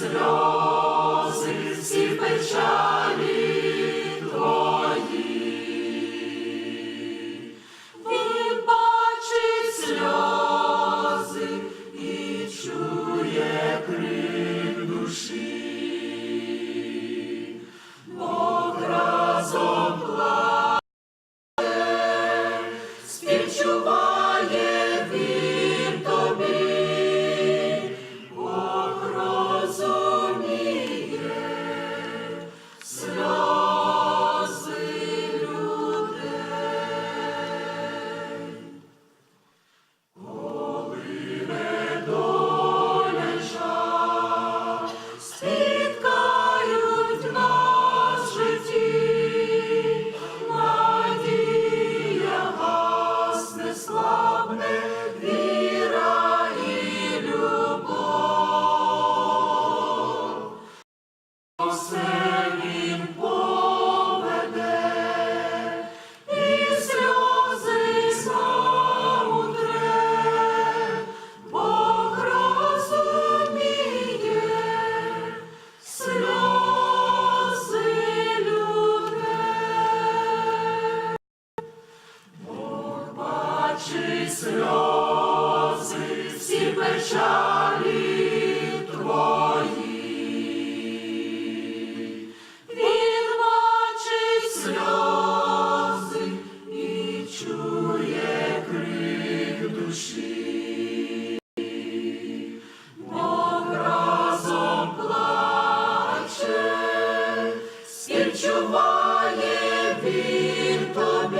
Listen сльози, всі печалі твої, він бачить сльози і чує крик душі, Бог плаче, співчуває він тобі.